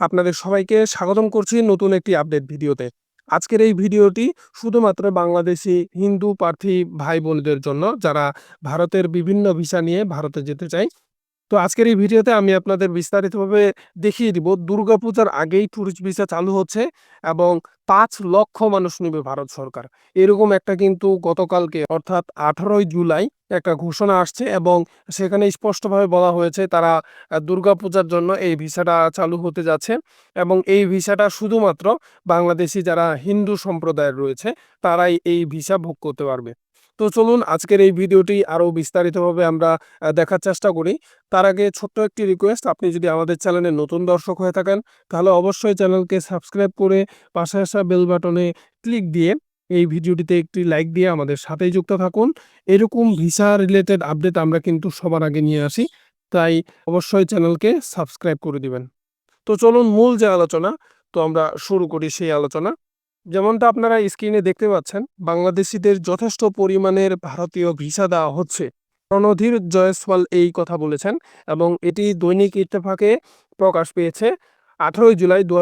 আপনাদের সবাইকে স্বাগতম করছি নতুন একটি আপডেট ভিডিওতে। আজকের এই ভিডিওটি শুধুমাত্র বাংলাদেশি হিন্দু প্রার্থী ভাই বোনদের জন্য, যারা ভারতের বিভিন্ন ভিসা নিয়ে ভারতে যেতে চায় তো আজকের এই ভিডিওতে আমি আপনাদের বিস্তারিতভাবে দেখিয়ে দিব দুর্গাপূজার আগেই ট্যুরিস্ট ভিসা চালু হচ্ছে এবং পাঁচ লক্ষ মানুষ নেবে ভারত সরকার। এরকম একটা কিন্তু গতকালকে অর্থাৎ আঠারোই জুলাই একটা ঘোষণা আসছে এবং সেখানে স্পষ্টভাবে বলা হয়েছে তারা দুর্গাপূজার জন্য এই ভিসাটা চালু হতে যাচ্ছে এবং এই ভিসাটা শুধুমাত্র বাংলাদেশি যারা হিন্দু সম্প্রদায়ের রয়েছে তারাই এই ভিসা ভোগ করতে পারবে। তো চলুন আজকের এই ভিডিওটি আরও বিস্তারিতভাবে আমরা দেখার চেষ্টা করি। তার আগে ছোট্ট একটি রিকোয়েস্ট আপনি যদি আমাদের চ্যানেলে নতুন দর্শক হয়ে থাকেন, তাহলে অবশ্যই চ্যানেলকে সাবস্ক্রাইব করে পাশে আসা বেল বাটনে ক্লিক দিয়ে এই ভিডিওটিতে একটি লাইক দিয়ে আমাদের সাথেই যুক্ত থাকুন। এরকম ভিসা রিলেটেড আপডেট আমরা কিন্তু সবার আগে নিয়ে আসি, তাই অবশ্যই চ্যানেলকে সাবস্ক্রাইব করে দিবেন। তো চলুন মূল যে আলোচনা, তো আমরা শুরু করি সেই আলোচনা। যেমনটা আপনারা স্ক্রিনে দেখতে পাচ্ছেন, বাংলাদেশিদের যথেষ্ট পরিমাণের ভারতীয় ভিসা দেওয়া হচ্ছে। রণধীর জয়সওয়াল এই কথা বলেছেন এবং এটি দৈনিক ইত্তেফাকে প্রকাশ পেয়েছে আঠারোই জুলাই দু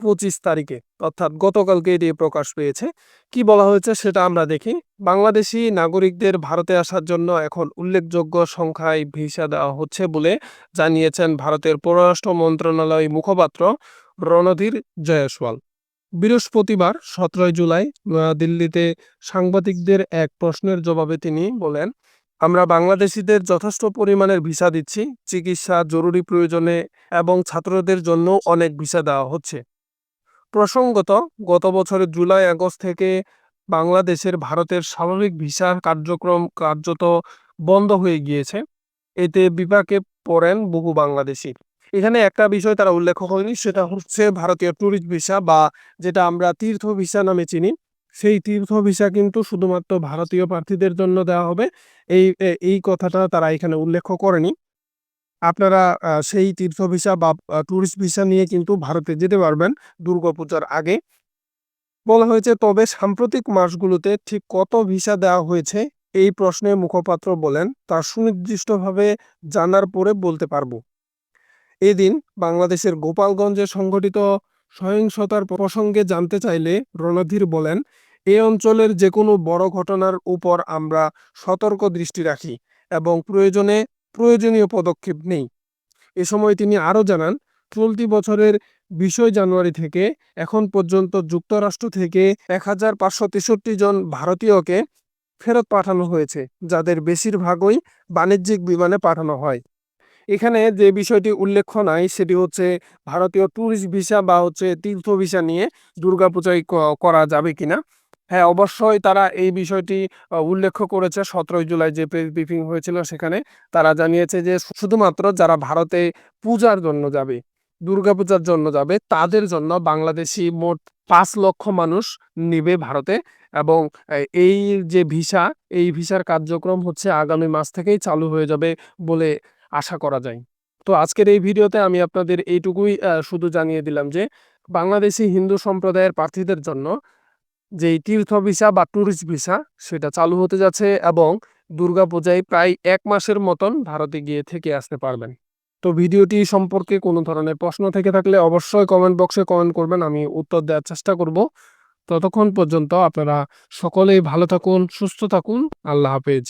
পঁচিশ তারিখে। অর্থাৎ গতকালকে এটি প্রকাশ পেয়েছে। কি বলা হয়েছে সেটা আমরা দেখি। বাংলাদেশি নাগরিকদের ভারতে আসার জন্য এখন উল্লেখযোগ্য সংখ্যায় ভিসা দেওয়া হচ্ছে বলে জানিয়েছেন ভারতের পররাষ্ট্র মন্ত্রণালয় মুখপাত্র রণধীর জয়সওয়াল। বৃহস্পতিবার, সতেরোই জুলাই দিল্লিতে সাংবাদিকদের এক প্রশ্নের জবাবে তিনি বলেন, আমরা বাংলাদেশিদের যথেষ্ট পরিমাণের ভিসা দিচ্ছি, চিকিৎসা জরুরি প্রয়োজনে এবং ছাত্রদের জন্য অনেক ভিসা দেওয়া হচ্ছে। প্রসঙ্গত, গত বছরের জুলাই, আগস্ট থেকে বাংলাদেশের ভারতের স্বাভাবিক ভিসার কার্যক্রম কার্যত বন্ধ হয়ে গিয়েছে। এতে বিপাকে পড়েন বহু বাংলাদেশি। এখানে একটা বিষয় তারা উল্লেখ করেনি, সেটা হচ্ছে ভারতীয় ট্যুরিস্ট ভিসা বা যেটা আমরা তীর্থ ভিসা নামে চিনি। সেই তীর্থ ভিসা কিন্তু শুধুমাত্র ভারতীয় প্রার্থীদের জন্য দেওয়া হবে। এই এই কথাটা তারা এখানে উল্লেখ করেনি। আপনারা সেই তীর্থ ভিসা বা ট্যুরিস্ট ভিসা নিয়ে কিন্তু ভারতে যেতে পারবেন দুর্গাপূজার আগে। বলা হয়েছে, তবে সাম্প্রতিক মাসগুলোতে ঠিক কত ভিসা দেওয়া হয়েছে, এই প্রশ্নে মুখপাত্র বলেন, তা সুনির্দিষ্টভাবে জানার পরে বলতে পারব। এদিন বাংলাদেশের গোপালগঞ্জে সংঘটিত সহিংসতার প্রসঙ্গে জানতে চাইলে রণধীর বলেন, এ অঞ্চলের যে কোনো বড় ঘটনার উপর আমরা সতর্ক দৃষ্টি রাখি এবং প্রয়োজনে প্রয়োজনীয় পদক্ষেপ নেই। এ সময় তিনি আরও জানান, চলতি বছরের বিশই জানুয়ারি থেকে এখন পর্যন্ত যুক্তরাষ্ট্র থেকে এক হাজার পাঁচশো তেষট্টি জন ভারতীয়কে ফেরত পাঠানো হয়েছে, যাদের বেশিরভাগই বাণিজ্যিক বিমানে পাঠানো হয়। এখানে যে বিষয়টি উল্লেখ্য নাই, সেটি হচ্ছে ভারতীয় ট্যুরিস্ট ভিসা বা হচ্ছে তীর্থ ভিসা নিয়ে দুর্গাপূজায় করা যাবে কিনা? হ্যাঁ অবশ্যই তারা এই বিষয়টি উল্লেখ করেছে। সতেরোই জুলাই যে প্রেস ব্রিফিং হয়েছিল সেখানে তারা জানিয়েছে যে শুধুমাত্র যারা ভারতে পূজার জন্য যাবে, দুর্গাপূজার জন্য যাবে, তাদের জন্য বাংলাদেশি মোট পাঁচ লক্ষ মানুষ নিবে ভারতে এবং এই যে ভিসা এই ভিসার কার্যক্রম হচ্ছে আগামী মাস থেকেই চালু হয়ে যাবে বলে আশা করা যায়। তো আজকের এই ভিডিওতে আমি আপনাদের এইটুকুই শুধু জানিয়ে দিলাম যে, বাংলাদেশি হিন্দু সম্প্রদায়ের প্রার্থীদের জন্য যেই তীর্থ ভিসা বা ট্যুরিস্ট ভিসা, সেটা চালু হতে যাচ্ছে এবং দুর্গাপূজায় প্রায় এক মাসের মতন ভারতে গিয়ে থেকে আসতে পারবেন। তো ভিডিওটি সম্পর্কে কোনো ধরনের প্রশ্ন থেকে থাকলে অবশ্যই কমেন্ট বক্সে কমেন্ট করবেন, আমি উত্তর দেওয়ার চেষ্টা করব। ততক্ষণ পর্যন্ত আপনারা সকলেই ভালো থাকুন, সুস্থ থাকুন, আল্লাহ হাফেজ।